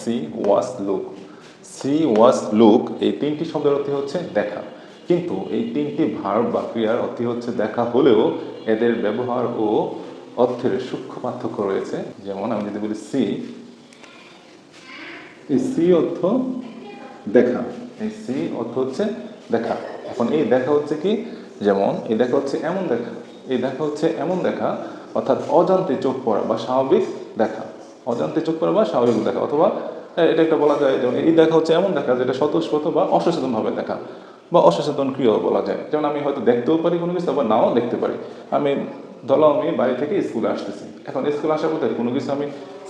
She was look. She was look, এই তিনটি শব্দের অর্থ হচ্ছে দেখা। কিন্তু এই তিনটি ভার বা ক্রিয়ার অর্থ হচ্ছে দেখা হলেও এদের ব্যবহার ও অর্থের সূক্ষ্ম পার্থক্য রয়েছে। যেমন আমি যদি বলি সি, এই সি অর্থ দেখা। এই সি অর্থ হচ্ছে দেখা। এখন এই দেখা হচ্ছে কি? যেমন এই দেখা হচ্ছে এমন দেখা। এই দেখা হচ্ছে এমন দেখা, অর্থাৎ অজান্তে চোখ পড়া বা স্বাভাবিক দেখা। অজান্তে চোখ পড়া বা স্বাভাবিক দেখা। অথবা এটা একটা বলা যায় যেমন এই দেখা হচ্ছে এমন দেখা যেটা স্বতঃস্ফূর্ত বা অসচেতনভাবে দেখা বা অসচেতন ক্রিয়াও বলা যায়। যেমন আমি হয়তো দেখতেও পারি কোনো কিছু, আবার নাও দেখতে পারি। আমি, ধরো আমি বাড়ি থেকে স্কুলে আসতেছি। এখন স্কুলে আসার পথে কোনো কিছু আমি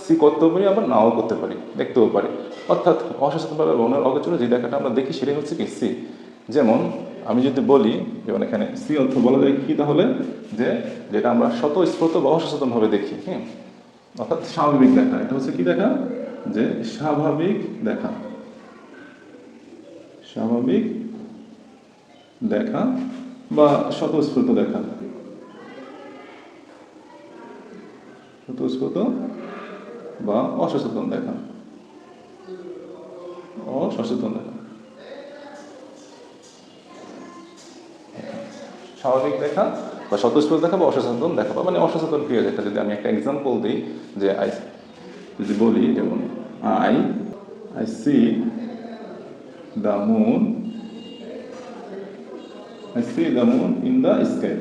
সি করতেও পারি, আবার নাও করতে পারি, দেখতেও পারি। অর্থাৎ অসচেতনভাবে বনের অগোচরে যে দেখাটা আমরা দেখি সেটাই হচ্ছে কি সি। যেমন আমি যদি বলি, যেমন এখানে সি অর্থ বলা যায় কি তাহলে? যে, যেটা আমরা স্বতঃস্ফূর্ত বা অসচেতনভাবে দেখি হ্যাঁ? অর্থাৎ স্বাভাবিক দেখা। এটা হচ্ছে কি দেখা? যে স্বাভাবিক দেখা। স্বাভাবিক দেখা বা স্বতঃস্ফূর্ত দেখা। স্বতঃস্ফূর্ত বা অসচেতন দেখা। অসচেতন দেখা। স্বাভাবিক দেখা বা স্বতঃস্ফূর্ত দেখাবো, অসচেতন দেখাবো। মানে অসচেতন ক্রিয়া যেটা, যদি আমি একটা এক্সাম্পল দিই যে আই যদি বলি, যেমন I I see the moon I see the moon in the sky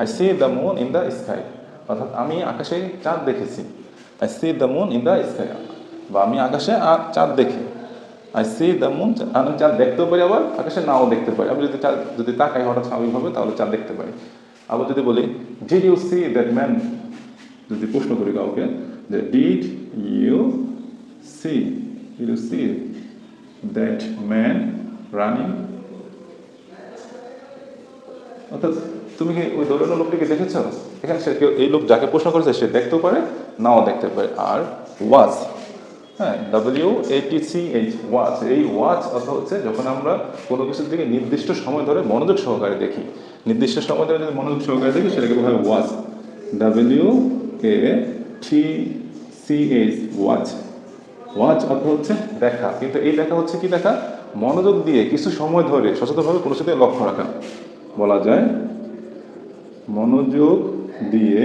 I see the moon in the sky অর্থাৎ আমি আকাশে চাঁদ দেখেছি। I see the moon in the sky বা আমি আকাশে আর চাঁদ দেখি। আই সি দ্য মুন আমি চাঁদ দেখতেও পারি আবার, আকাশে নাও দেখতে পারি। আমি যদি যদি তাকাই হঠাৎ স্বাভাবিকভাবে, তাহলে চাঁদ দেখতে পারি। আবার যদি বলি did you see that man যদি প্রশ্ন করি কাউকে, যে did you see did you see that man running অর্থাৎ তুমি কি ওই দৌড়ানো লোকটিকে দেখেছ? এখানে সে কেউ এই লোক যাকে প্রশ্ন করেছে, সে দেখতেও পারে, নাও দেখতে পারে। আর ওয়াচ হ্যাঁ ডাব্লিউ এইচ ওয়াচ এই ওয়াচ অর্থ হচ্ছে যখন আমরা কোনো কিছুর দিকে নির্দিষ্ট সময় ধরে মনোযোগ সহকারে দেখি। নির্দিষ্ট সময় ধরে যদি মনোযোগ সহকারে দেখি, সেটাকে বলা হয় watch W K T C H watch watch অর্থ হচ্ছে দেখা। কিন্তু এই দেখা হচ্ছে কি দেখা? মনোযোগ দিয়ে কিছু সময় ধরে সচেতনভাবে কোনো সাথে লক্ষ্য রাখা। বলা যায় মনোযোগ দিয়ে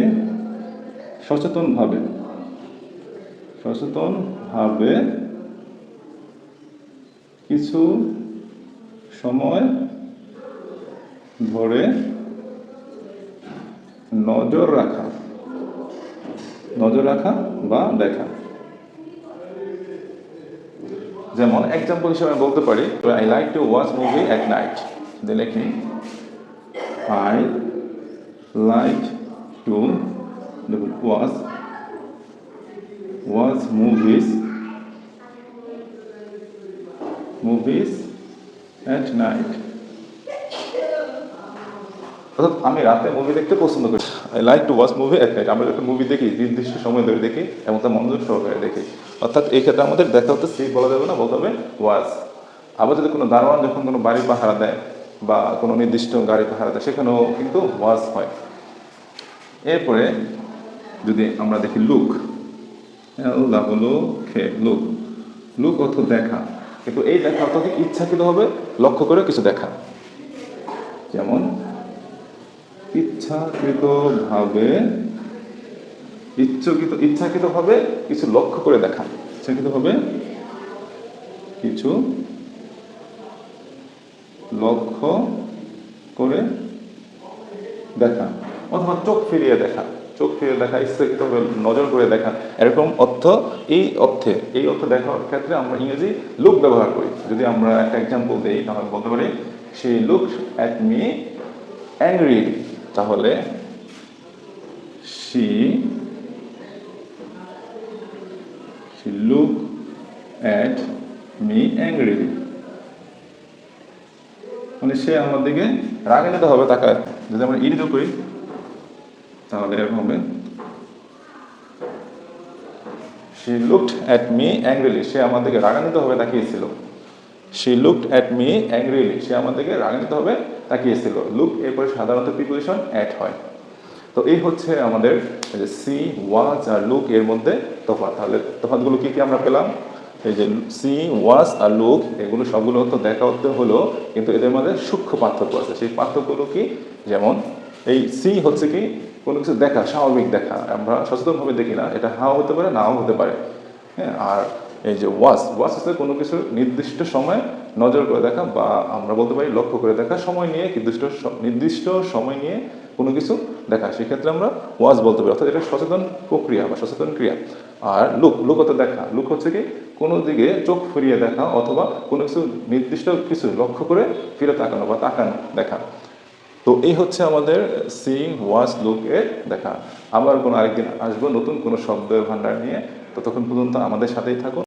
সচেতনভাবে সচেতনভাবে কিছু সময় ধরে নজর রাখা নজর রাখা বা দেখা। যেমন এক্সাম্পল হিসেবে আমি বলতে পারি I like to watch movie at night দিয়ে লিখি I like to watch watch movies movies at night অর্থাৎ আমি রাতে মুভি দেখতে পছন্দ করি। I like to watch movie এক আমরা একটা মুভি দেখি, নির্দিষ্ট সময় ধরে দেখি এবং তার মনোযোগ সহকারে দেখি। অর্থাৎ এই ক্ষেত্রে আমাদের দেখা হতে সেই বলা যাবে না বলতে হবে ওয়াচ আবার যদি কোনো দারোয়ান যখন কোনো বাড়ি পাহারা দেয় বা কোনো নির্দিষ্ট গাড়ি পাহারা দেয়, সেখানেও কিন্তু ওয়াচ হয়। এরপরে যদি আমরা দেখি লুক হলো খে লুক। লুক অর্থ দেখা। কিন্তু এই দেখা অর্থ কি ইচ্ছাকৃতভাবে লক্ষ্য করে কিছু দেখা। যেমন, ইচ্ছাকৃতভাবে, ইচ্ছাকৃত ইচ্ছাকৃতভাবে কিছু লক্ষ্য করে দেখা। ইচ্ছাকৃতভাবে কিছু লক্ষ্য করে দেখা। অথবা চোখ ফিরিয়ে দেখা। চোখ ফিরিয়ে দেখা ইচ্ছাকৃতভাবে নজর করে দেখা, এরকম অর্থ, এই অর্থে, এই অর্থ দেখার ক্ষেত্রে আমরা ইংরেজি লুক ব্যবহার করি। যদি আমরা একটা এক্সাম্পল দিই, তাহলে বলতে পারি সেই লুক অ্যাট মি অ্যাংরি তাহলে, she she looked at me angrily মানে সে আমার দিকে রাগান্বিত হবে, তাকায়। যদি আমরা ইরিট করি তাহলে এরকম হবে। She looked at me angrily সে আমার দিকে রাগান্বিত হবে তাকিয়েছিল। She looked at me angrily সে আমার দিকে রাগান্বিত হবে তাকিয়েছিল। লুক এরপরে সাধারণত প্রিপোজিশন অ্যাট হয়। তো এই হচ্ছে আমাদের যে সি ওয়াজ আর লুক এর মধ্যে তফাৎ। তাহলে তফাৎগুলো কী কী আমরা পেলাম? এই যে সি ওয়াজ আর লুক এগুলো সবগুলো তো দেখা হতে হলো, কিন্তু এদের মধ্যে সূক্ষ্ম পার্থক্য আছে। সেই পার্থক্যগুলো কি? যেমন এই সি হচ্ছে কি? কোনো কিছু দেখা, স্বাভাবিক দেখা, আমরা সচেতনভাবে দেখি না, এটা হাও হতে পারে, নাও হতে পারে। হ্যাঁ আর এই যে ওয়াচ ওয়াচ হচ্ছে কোনো কিছু নির্দিষ্ট সময় নজর করে দেখা বা আমরা বলতে পারি লক্ষ্য করে দেখা, সময় নিয়ে নির্দিষ্ট নির্দিষ্ট সময় নিয়ে কোনো কিছু দেখা। সেক্ষেত্রে আমরা ওয়াচ বলতে পারি, অর্থাৎ এটা সচেতন প্রক্রিয়া বা সচেতন ক্রিয়া। আর লুক লুক হতে দেখা, লুক হচ্ছে কি কোনো দিকে চোখ ফিরিয়ে দেখা অথবা কোনো কিছু নির্দিষ্ট কিছু লক্ষ্য করে ফিরে তাকানো বা তাকানো দেখা। তো এই হচ্ছে আমাদের সিং ওয়াচ লুক এর দেখা। আবার কোনো আরেকদিন আসব, নতুন কোনো শব্দের ভান্ডার নিয়ে। ততক্ষণ পর্যন্ত আমাদের সাথেই থাকুন।